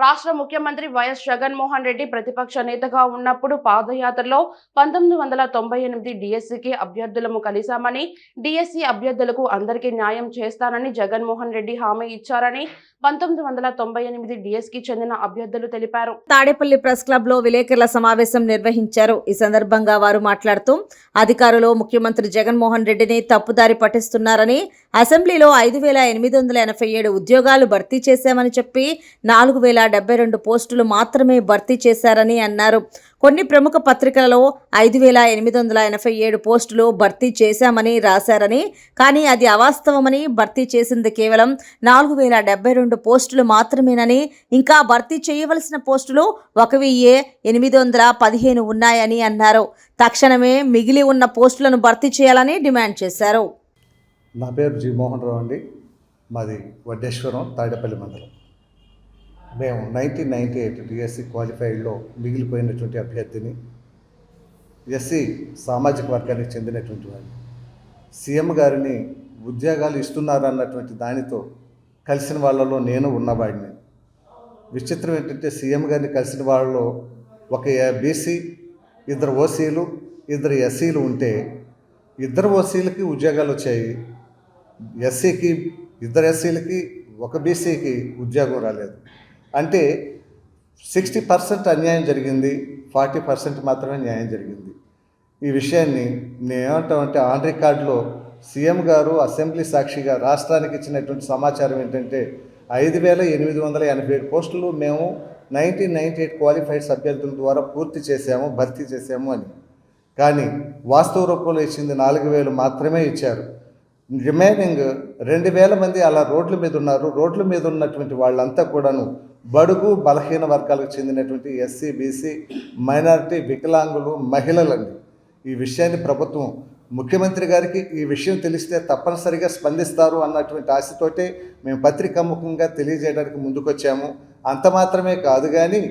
రాష్ట్ర ముఖ్యమంత్రి వైఎస్ జగన్మోహన్ రెడ్డి ప్రతిపక్ష నేతగా ఉన్నప్పుడు పాదయాత్రలో పంతొమ్మిది వందల తొంభై ఎనిమిది డిఎస్సికి అభ్యర్థులము కలిశామని డిఎస్సి అభ్యర్థులకు అందరికీ న్యాయం చేస్తానని జగన్మోహన్ రెడ్డి హామీ ఇచ్చారని పంతొమ్మిది వందల తొంభై ఎనిమిది డిఎస్కి చెందిన అభ్యర్థులు తెలిపారు. తాడేపల్లి ప్రెస్ క్లబ్లో విలేకరుల సమావేశం నిర్వహించారు. ఈ సందర్భంగా వారు మాట్లాడుతూ అధికారులు ముఖ్యమంత్రి జగన్మోహన్ రెడ్డిని తప్పుదారి పట్టిస్తున్నారని అసెంబ్లీలో ఐదు వేల ఎనిమిది వందల ఎనభై ఏడు ఉద్యోగాలు భర్తీ చేశామని చెప్పి నాలుగు వేల డెబ్బై రెండు పోస్టులు మాత్రమే భర్తీ చేశారని అన్నారు. కొన్ని ప్రముఖ పత్రికలలో ఐదు వేల ఎనిమిది వందల ఎనభై ఏడు పోస్టులు భర్తీ చేశామని రాశారని కానీ అది అవాస్తవమని భర్తీ చేసింది కేవలం నాలుగు వేల డెబ్బై రెండు పోస్టులు మాత్రమేనని ఇంకా భర్తీ చేయవలసిన పోస్టులు ఒక వెయ్యి ఎనిమిది వందల పదిహేను ఉన్నాయని అన్నారు. తక్షణమే మిగిలి ఉన్న పోస్టులను భర్తీ చేయాలని డిమాండ్ చేశారు. నా పేరు జి మోహన్ రావు అండి. మాది వడ్డేశ్వరం తాడేపల్లి మండలం. మేము నైన్టీన్ నైంటీ ఎయిట్ డిఎస్సి క్వాలిఫైడ్లో మిగిలిపోయినటువంటి అభ్యర్థిని ఎస్సీ సామాజిక వర్గానికి చెందినటువంటి వాడిని సీఎం గారిని ఉద్యోగాలు ఇస్తున్నారన్నటువంటి దానితో కలిసిన వాళ్ళలో నేను ఉన్నవాడిని. విచిత్రం ఏంటంటే సీఎం గారిని కలిసిన వాళ్ళలో ఒక బీసీ ఇద్దరు ఓసీలు ఇద్దరు ఎస్సీలు ఉంటే ఇద్దరు ఓసీలకి ఉద్యోగాలు వచ్చాయి. ఎస్సీకి ఇద్దరు ఎస్సీలకి ఒక బీసీకి ఉద్యోగం రాలేదు. అంటే సిక్స్టీ పర్సెంట్ అన్యాయం జరిగింది ఫార్టీ పర్సెంట్ మాత్రమే న్యాయం జరిగింది. ఈ విషయాన్ని నేనేమంటామంటే ఆన్ రికార్డులో సీఎం గారు అసెంబ్లీ సాక్షిగా రాష్ట్రానికి ఇచ్చినటువంటి సమాచారం ఏంటంటే ఐదు వేల ఎనిమిది వందల ఎనభై ఏడు పోస్టులు మేము నైన్టీన్ నైంటీ ఎయిట్ క్వాలిఫైడ్ అభ్యర్థుల ద్వారా పూర్తి చేశాము భర్తీ చేశాము అని. కానీ వాస్తవ రూపంలో ఇచ్చింది నాలుగు వేలు మాత్రమే ఇచ్చారు. రిమైనింగ్ రెండు వేల మంది అలా రోడ్ల మీద ఉన్నారు. రోడ్ల మీద ఉన్నటువంటి వాళ్ళంతా కూడాను బడుగు బలహీన వర్గాలకు చెందినటువంటి ఎస్సీ బీసీ మైనారిటీ వికలాంగులు మహిళలండి. ఈ విషయాన్ని ప్రభుత్వం ముఖ్యమంత్రి గారికి ఈ విషయం తెలిస్తే తప్పనిసరిగా స్పందిస్తారు అన్నటువంటి ఆశతోటే మేము పత్రికాముఖంగా తెలియజేయడానికి ముందుకొచ్చాము. అంత మాత్రమే కాదు కానీ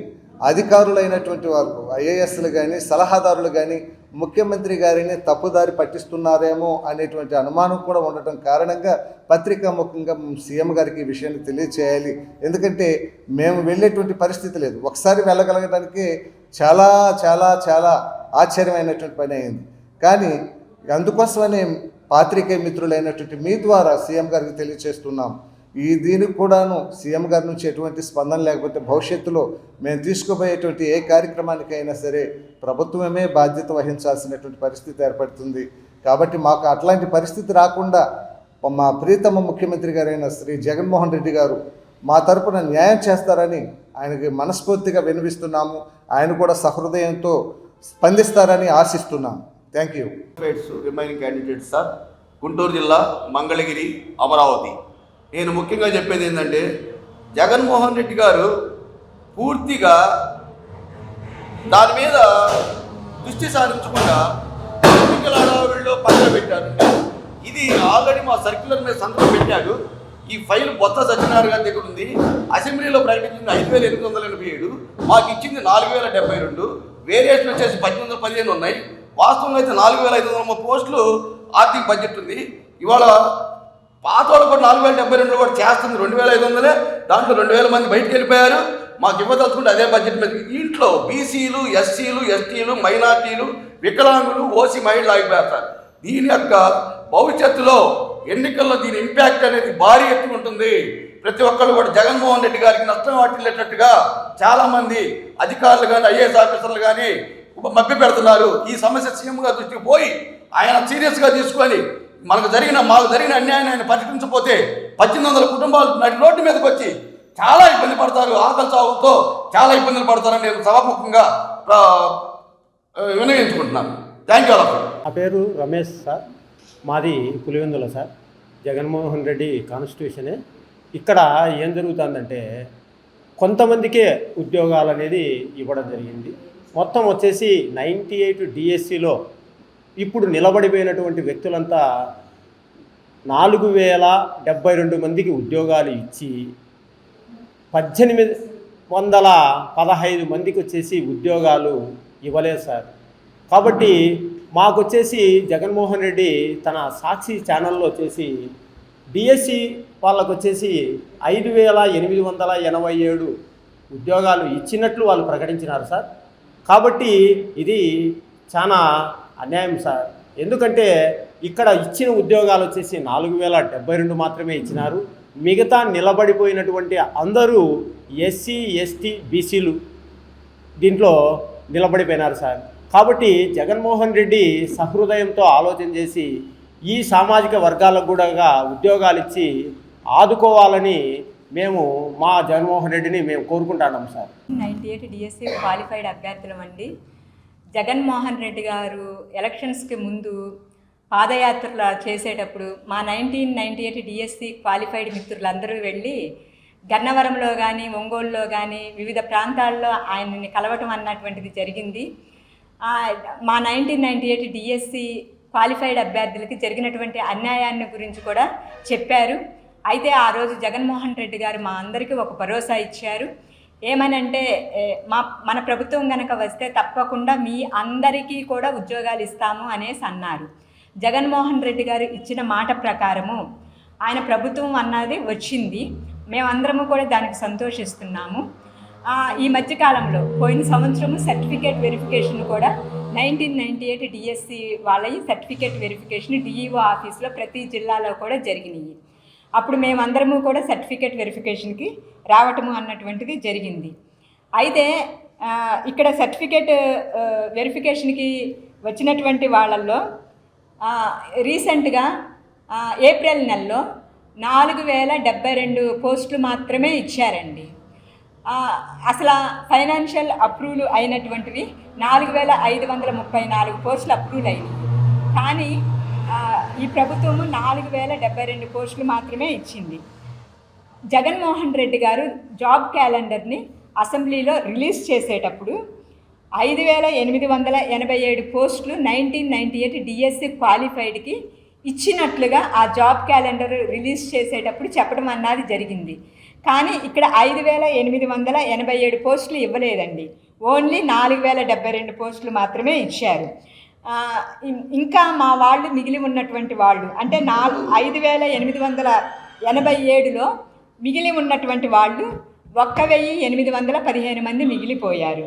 అధికారులైనటువంటి వారు ఐఏఎస్లు కానీ సలహాదారులు కానీ ముఖ్యమంత్రి గారిని తప్పుదారి పట్టిస్తున్నారేమో అనేటువంటి అనుమానం కూడా ఉండటం కారణంగా పత్రికాముఖంగా సీఎం గారికి ఈ విషయాన్ని తెలియచేయాలి. ఎందుకంటే మేము వెళ్ళేటువంటి పరిస్థితి లేదు. ఒకసారి వెళ్ళగలగడానికి చాలా చాలా చాలా ఆశ్చర్యమైనటువంటి పని అయింది. కానీ అందుకోసమనే పాత్రికేయ మిత్రులైనటువంటి మీ ద్వారా సీఎం గారికి తెలియచేస్తున్నాం. ఈ దీనికి కూడాను సీఎం గారి నుంచి ఎటువంటి స్పందన లేకపోతే భవిష్యత్తులో మేము తీసుకుపోయేటువంటి ఏ కార్యక్రమానికైనా సరే ప్రభుత్వమే బాధ్యత వహించాల్సినటువంటి పరిస్థితి ఏర్పడుతుంది. కాబట్టి మాకు అట్లాంటి పరిస్థితి రాకుండా మా ప్రీతమ ముఖ్యమంత్రి గారైన శ్రీ జగన్మోహన్ రెడ్డి గారు మా తరపున న్యాయం చేస్తారని ఆయనకి మనస్ఫూర్తిగా వినిపిస్తున్నాము. ఆయన కూడా సహృదయంతో స్పందిస్తారని ఆశిస్తున్నాము. Thank you. Remaining candidates sir Guntur జిల్లా మంగళగిరి అమరావతి. నేను ముఖ్యంగా చెప్పేది ఏంటంటే జగన్మోహన్ రెడ్డి గారు పూర్తిగా దాని మీద దృష్టి సారించకుండా ఎన్నికల హడావిడిలో పక్కన పెట్టారు. ఇది ఆల్రెడీ మా సర్క్యులర్ మీద సంతకం పెట్టాడు. ఈ ఫైల్ బొత్త సత్యనారాయణ గారి దగ్గర ఉంది. అసెంబ్లీలో ప్రకటించింది ఐదు వేల ఎనిమిది వందల ఎనభై ఏడు మాకు ఇచ్చింది నాలుగు వేల డెబ్బై రెండు వేరియేషన్ వచ్చేసి పద్దెనిమిది వందల పదిహేను ఉన్నాయి. వాస్తవంగా అయితే నాలుగు వేల ఐదు వందల పోస్టులు ఆర్థిక బడ్జెట్ ఉంది. ఇవాళ పాత వాళ్ళు కూడా నాలుగు వేల డెబ్బై రెండు కూడా చేస్తుంది. రెండు వేల ఐదు వందలే. దాంట్లో రెండు వేల మంది బయటికి వెళ్ళిపోయారు. మాకు ఇవ్వదలుచుకుంటే అదే బడ్జెట్ మీద. దీంట్లో బీసీలు ఎస్సీలు ఎస్టీలు మైనార్టీలు వికలాంగులు ఓసీ మహిళలు ఆగిపోతారు దీని యొక్క భవిష్యత్తులో ఎన్నికల్లో దీని ఇంపాక్ట్ అనేది భారీ ఎత్తున ఉంటుంది. ప్రతి ఒక్కళ్ళు కూడా జగన్మోహన్ రెడ్డి గారికి నష్టం వాటిల్లేటట్టుగా చాలామంది అధికారులు కానీ ఐఏఎస్ ఆఫీసర్లు కానీ మభ్య పెడుతున్నారు ఈ సమస్య సీఎంగా దృష్టికి పోయి ఆయన సీరియస్గా తీసుకొని మనకు జరిగిన మాకు జరిగిన అన్యాయాన్ని ఆయన పరిష్కరించకపోతే పద్దెనిమిది వందల కుటుంబాలు నటి రోడ్డు మీదకి వచ్చి చాలా ఇబ్బంది పడతారు. ఆకలి చావుతో చాలా ఇబ్బందులు పడతారని నేను సభాముఖంగా వినియోగించుకుంటున్నాను థ్యాంక్ యూ నా పేరు రమేష్ సార్. మాది పులివెందుల సార్. జగన్మోహన్ రెడ్డి కాన్స్టిట్యూషనే. ఇక్కడ ఏం జరుగుతుందంటే కొంతమందికే ఉద్యోగాలు అనేది ఇవ్వడం జరిగింది. మొత్తం వచ్చేసి నైంటీ ఎయిట్ డిఎస్సిలో ఇప్పుడు నిలబడిపోయినటువంటి వ్యక్తులంతా నాలుగు వేల డెబ్బై రెండు మందికి ఉద్యోగాలు ఇచ్చి పద్దెనిమిది వందల పదహైదు మందికి వచ్చేసి ఉద్యోగాలు ఇవ్వలేదు సార్. కాబట్టి మాకు వచ్చేసి జగన్మోహన్ రెడ్డి తన సాక్షి ఛానల్లో వచ్చేసి డిఎస్సి వాళ్ళకు వచ్చేసి ఐదు వేల ఎనిమిది వందల ఎనభై ఏడు ఉద్యోగాలు ఇచ్చినట్లు వాళ్ళు ప్రకటించినారు సార్. కాబట్టి ఇది చాలా అన్యాయం సార్. ఎందుకంటే ఇక్కడ ఇచ్చిన ఉద్యోగాలు వచ్చేసి నాలుగు వేల డెబ్బై రెండు మాత్రమే ఇచ్చినారు. మిగతా నిలబడిపోయినటువంటి అందరూ ఎస్సీ ఎస్టీ బీసీలు దీంట్లో నిలబడిపోయినారు సార్. కాబట్టి జగన్మోహన్ రెడ్డి సహృదయంతో ఆలోచన చేసి ఈ సామాజిక వర్గాలకు కూడా ఉద్యోగాలు ఇచ్చి ఆదుకోవాలని మేము మా జగన్మోహన్ రెడ్డిని మేము కోరుకుంటున్నాం సార్. నైంటీ ఎయిట్ క్వాలిఫైడ్ అభ్యర్థులం అండి జగన్మోహన్ రెడ్డి గారు ఎలక్షన్స్కి ముందు పాదయాత్రలు చేసేటప్పుడు మా nineteen ninety eight DSC qualified మిత్రులందరూ వెళ్ళి గన్నవరంలో కానీ ఒంగోలులో కానీ వివిధ ప్రాంతాల్లో ఆయనని కలవటం అన్నటువంటిది జరిగింది. మా nineteen ninety eight DSC qualified అభ్యర్థులకి జరిగినటువంటి అన్యాయాన్ని గురించి కూడా చెప్పారు. అయితే ఆ రోజు జగన్మోహన్ రెడ్డి గారు మా అందరికీ ఒక భరోసా ఇచ్చారు. ఏమనంటే మా మన ప్రభుత్వం కనుక వస్తే తప్పకుండా మీ అందరికీ కూడా ఉద్యోగాలు ఇస్తాము అనేసి అన్నారు. జగన్మోహన్ రెడ్డి గారు ఇచ్చిన మాట ప్రకారము ఆయన ప్రభుత్వం అన్నది వచ్చింది. మేమందరము కూడా దానికి సంతోషిస్తున్నాము. ఈ మధ్యకాలంలో పోయిన సంవత్సరము సర్టిఫికేట్ వెరిఫికేషన్ కూడా నైన్టీన్ నైంటీ ఎయిట్ డిఎస్సి వాళ్ళ సర్టిఫికేట్ వెరిఫికేషన్ డిఈఓ ఆఫీస్లో ప్రతి జిల్లాలో కూడా జరిగినాయి. అప్పుడు మేమందరము కూడా సర్టిఫికేట్ వెరిఫికేషన్కి రావటము అన్నటువంటిది జరిగింది. అయితే ఇక్కడ సర్టిఫికేట్ వెరిఫికేషన్కి వచ్చినటువంటి వాళ్ళల్లో రీసెంట్గా ఏప్రిల్ నెలలో నాలుగు వేల డెబ్బై రెండు పోస్టులు మాత్రమే ఇచ్చారండి. అసలు ఫైనాన్షియల్ అప్రూవల్ అయినటువంటివి నాలుగు వేల ఐదు వందల ముప్పై నాలుగు పోస్టులు అప్రూవల్ అయినాయి కానీ ఈ ప్రభుత్వము నాలుగు వేల డెబ్బై రెండు పోస్టులు మాత్రమే ఇచ్చింది. జగన్మోహన్ రెడ్డి గారు జాబ్ క్యాలెండర్ని అసెంబ్లీలో రిలీజ్ చేసేటప్పుడు ఐదు వేల ఎనిమిది వందల ఎనభై ఏడు పోస్టులు నైన్టీన్ నైంటీ ఎయిట్ డిఎస్సి క్వాలిఫైడ్కి ఇచ్చినట్లుగా ఆ జాబ్ క్యాలెండర్ రిలీజ్ చేసేటప్పుడు చెప్పడం అన్నది జరిగింది. కానీ ఇక్కడ ఐదు వేల ఎనిమిది వందల ఎనభై ఏడు పోస్టులు ఇవ్వలేదండి. ఓన్లీ నాలుగు వేల డెబ్బై రెండు పోస్టులు మాత్రమే ఇచ్చారు. ఇంకా మా వాళ్ళు మిగిలి ఉన్నటువంటి వాళ్ళు అంటే నాలుగు ఐదు వేల ఎనిమిది వందల ఎనభై ఏడులో మిగిలి ఉన్నటువంటి వాళ్ళు ఒక్క వెయ్యి ఎనిమిది వందల పదిహేను మంది మిగిలిపోయారు.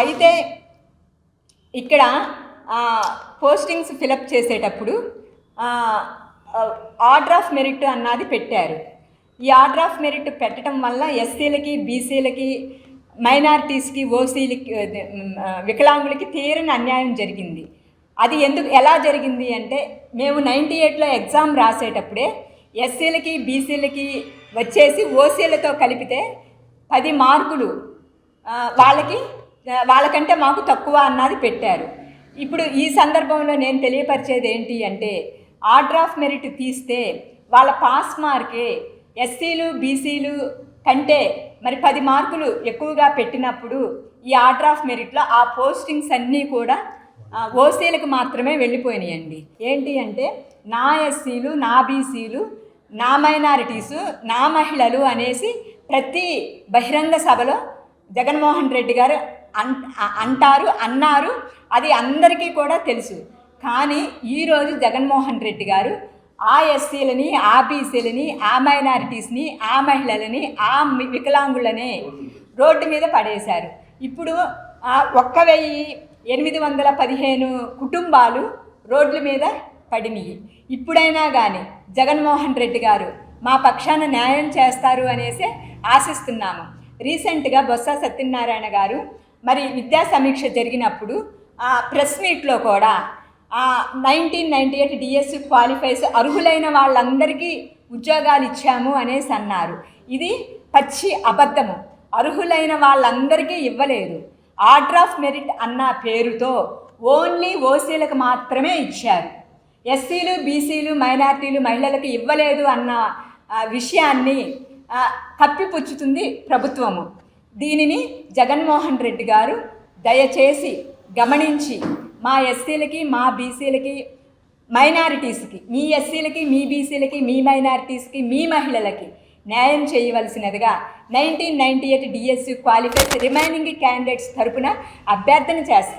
అయితే ఇక్కడ పోస్టింగ్స్ ఫిలప్ చేసేటప్పుడు ఆర్డర్ ఆఫ్ మెరిట్ అన్నది పెట్టారు. ఈ ఆర్డర్ ఆఫ్ మెరిట్ పెట్టడం వల్ల ఎస్సీలకి బీసీలకి మైనారిటీస్కి ఓసీలకి వికలాంగులకి తీరని అన్యాయం జరిగింది. అది ఎందుకు ఎలా జరిగింది అంటే మేము నైంటీ ఎయిట్లో ఎగ్జామ్ రాసేటప్పుడే ఎస్సీలకి బీసీలకి వచ్చేసి ఓసీలతో కలిపితే పది మార్కులు వాళ్ళకి వాళ్ళకంటే మాకు తక్కువ అన్నది పెట్టారు. ఇప్పుడు ఈ సందర్భంలో నేను తెలియపరిచేది ఏంటి అంటే ఆర్డర్ ఆఫ్ మెరిట్ తీస్తే వాళ్ళ పాస్ మార్కే ఎస్సీలు బీసీలు కంటే మరి పది మార్కులు ఎక్కువగా పెట్టినప్పుడు ఈ ఆర్డర్ ఆఫ్ మెరిట్లో ఆ పోస్టింగ్స్ అన్నీ కూడా ఓసీలకు మాత్రమే వెళ్ళిపోయినాయండి. ఏంటి అంటే నా ఎస్సీలు నా బీసీలు నా మైనారిటీసు నా మహిళలు అనేసి ప్రతి బహిరంగ సభలో జగన్మోహన్ రెడ్డి గారు అన్ అంటారు అన్నారు. అది అందరికీ కూడా తెలుసు. కానీ ఈరోజు జగన్మోహన్ రెడ్డి గారు ఆ ఎస్సీలని ఆ బీసీలని ఆ మైనారిటీస్ని ఆ మహిళలని ఆ వికలాంగులని రోడ్డు మీద పడేశారు. ఇప్పుడు ఒక్క వెయ్యి ఎనిమిది వందల పదిహేను కుటుంబాలు రోడ్ల మీద పడినాయి. ఇప్పుడైనా కానీ జగన్మోహన్ రెడ్డి గారు మా పక్షాన న్యాయం చేస్తారు అనేసి ఆశిస్తున్నాము. రీసెంట్గా బొత్స సత్యనారాయణ గారు మరి విద్యా సమీక్ష జరిగినప్పుడు ఆ ప్రెస్ మీట్లో కూడా nineteen ninety eight DSC qualifies అర్హులైన వాళ్ళందరికీ ఉద్యోగాలు ఇచ్చాము అనేసి అన్నారు. ఇది పచ్చి అబద్ధము. అర్హులైన వాళ్ళందరికీ ఇవ్వలేదు. ఆర్డర్ ఆఫ్ మెరిట్ అన్న పేరుతో ఓన్లీ ఓసీలకు మాత్రమే ఇచ్చారు. ఎస్సీలు బీసీలు మైనార్టీలు మహిళలకు ఇవ్వలేదు అన్న విషయాన్ని కప్పిపుచ్చుతుంది ప్రభుత్వము. దీనిని జగన్మోహన్ రెడ్డి గారు దయచేసి గమనించి మా ఎస్సీలకి మా బీసీలకి మైనారిటీస్కి మీ ఎస్సీలకి మీ బీసీలకి మీ మైనారిటీస్కి మీ మహిళలకి న్యాయం చేయవలసినదిగా nineteen ninety eight DSC qualified remaining candidates తరపున అభ్యర్థన చేస్తారు